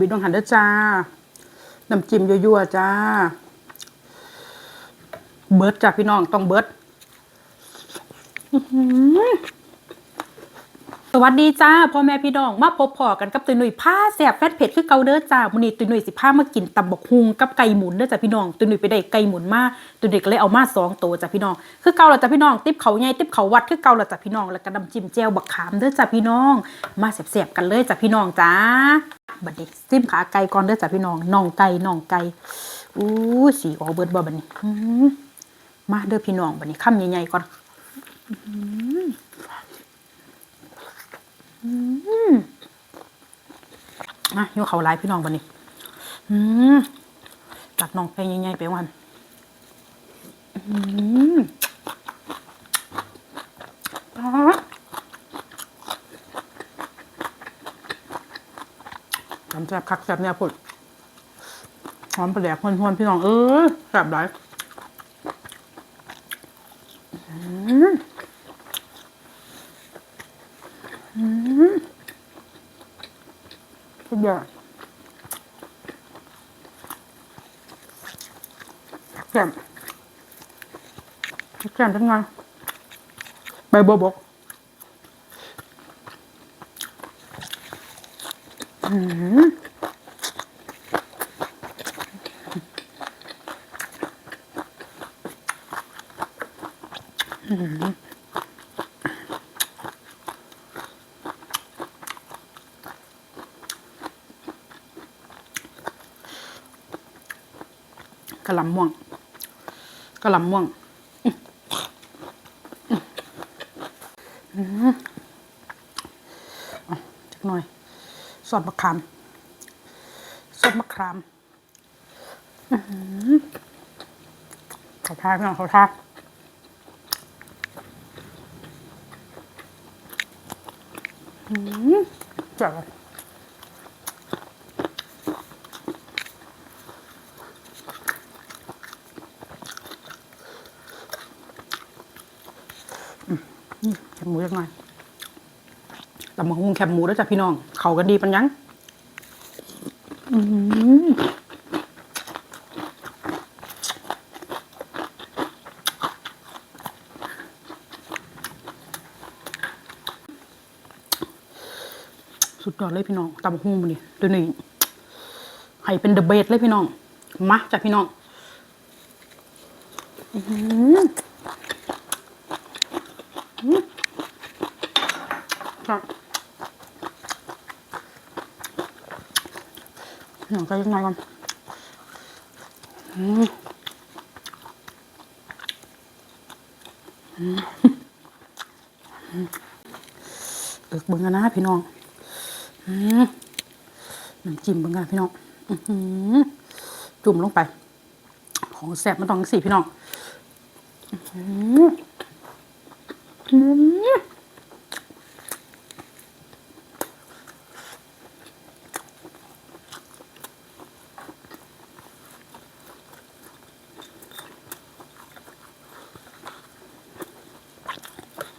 บิดดวงหันเด้อจ้า น้ำจิ้มยั่วๆจ้า เบิร์ดจ้าพี่น้องต้องเบิร์ดสวัสดีจ้าพ่อแม่พี่น้องมาพบพอกันกับตุยหนุ่ยผ้าแสบแฟตเผ็ดคือเกาเด้อจ้ามื้อนี้ตุยหนุ่ยสิพามากินตำบักฮุงกับไก่หมุนเด้อจ้าพี่น้องตุยหนุ่ยไปได้ไก่หมุนมาตุยหนุ่ยก็เลยเอามาสองตัวจ้าพี่น้องคือเกาละจ้าพี่น้องติ๊บเขาใหญ่ติ๊บเขาวัดคือเกาละจ้าพี่น้องแล้วก็น้ำจิ้มแจ่วบักขามเด้อจ้าพี่น้อง มาแสบๆกันเลยจ้าพี่น้องจ้า บัดนี้ซิมขาไก่ก่อนเด้อจ้าพี่น้องน่องไก่น่องไก่อู้สีออกเบิดบ่บัดนี้มาเด้อพี่น้องบัดนี้คำใหญ่ๆก่อนอะโยเขาไล่พี่น้องบันนี้อืมตัดน้องไปใหญ่ๆไปวันอืมป๊าด ทำแซ่บคักแซ่บเนี่ยพุ่นหอมประแดกหวนๆพี่น้องเออแซ่บหลายอืมอืมสุดยอดแจ่มแจ่มทั้งงานใบบัวบก กะหล่ำม่วงกะหล่ำม่วงอืมอืมเอาจักหน่อย ซอสมะขามซอสมะขามขอหือเขาทาพี่น้องเขาทาอืมจับแคบหมูจักหน่ อยตำมะฮุงแคบหมูแล้วจ้ะพี่น้อง เขากันดีปันยังสุดยอดเลยพี่น้องตำมะฮุงมันนี่ตัวนี้ให้เป็นเดอะเบสเลยพี่น้อง มาจ้ะพี่น้องอื้อหือครับ หนังไก่ยังไงก่อนอืมอืมอืมเอิกเบิ่งกันนะพี่น้องอืมน้ำจิ้มเบิ่งกันพี่น้องอื้อหือจุ่มลงไป ของแซ่บมันต้องสี่พี่น้องอื้อหื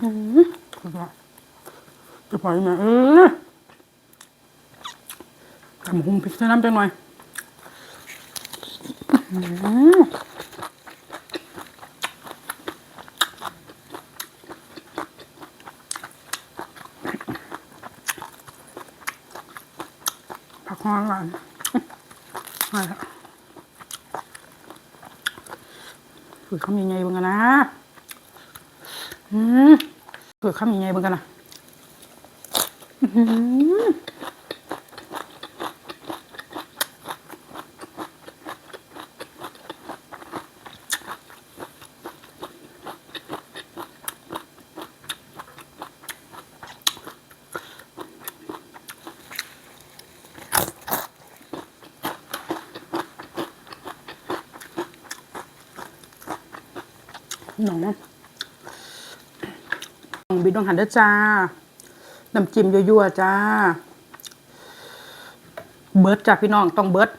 อืมจะปล่อยไหมเออทำหุงพริกใส่น้ำจังหน่อยอื้อหือผักหอมหวานอะไรอะคือเขามีไงบ้างนะอืม เกิดข้ามยังไงบ้างกันนะอื้อหือหนอง บิดดวงหันเด้อจ้า น้ำจิ้มยั่วๆจ้า เบิร์ดจ้าพี่น้องต้องเบิร์ด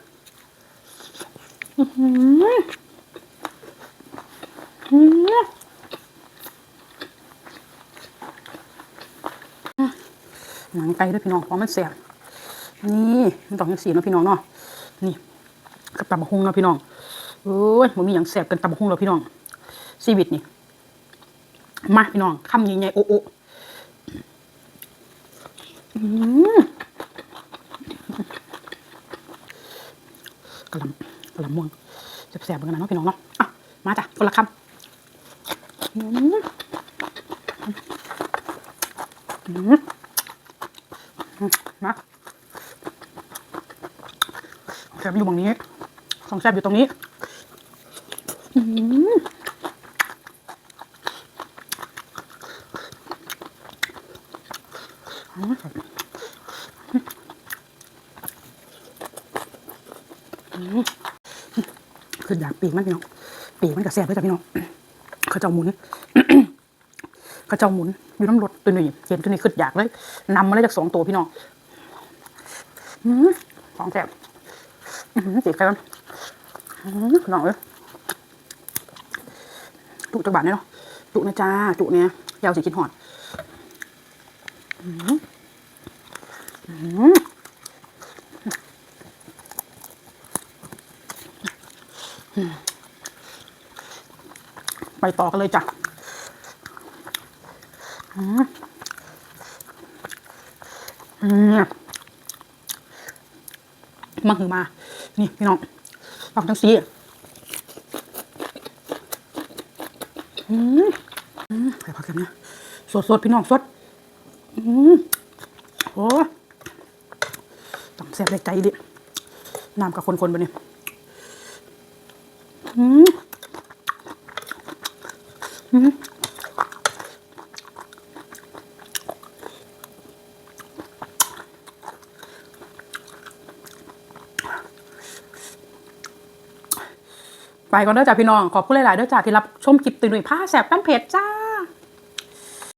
หืออื้อหือหนังไก่ด้วยพี่น้องของมันเสียบนี่มันต้องยังสีนะพี่น้องเนาะนี่กับตำบักหุ่งเนาะพี่น้องโอ้ยมันมีอย่างแสบกันตำบักหุ่งแล้วพี่น้องชีวิตนี่ มาพี่น้องคำใหญ่ๆโอ้โอ้กระลำกระลำม่วงแสบๆเหมือนกันนะพี่น้องเนาะอะมาจ้ะคนละคำอืมาแสบอยู่ตรงนี้ของแสบอยู่ตรงนี้ อืม คืออยากปีกมันพี่น้องปีกมันกับแสบด้วยจ้ะพี่น้องเขาเจ้าหมุนเขาเจ้าหมุนอยู่น้ำรถตัวนี้เห็นตัวนี้ขึ้นอยากเลยนำมาเลยจากสองตัวพี่น้องอืมของแสบสีแค่นั้นอืมพี่น้องเอ้ยจุจักบาทเนี่ยเนาะจุนะจ้าจุเนี่ยยาวสีกินหอดอื ไปต่อกันเลยจ้ะมมาหือมา นี่พี่น้องฟังทั้งสีอืมใส่ผักกันนะสดสดๆพี่น้องสด อืมโอ้ แซ่บได้ใจดิน้ำกับคนๆไปเนี่ยอืมอืมไปก่อนเด้อจ้าพี่น้อง ขอบคุณหลาย ๆ เด้อจ้าที่รับชมคลิปตื่นหนุ่ยผ้าแสบแป้นเพจจ้า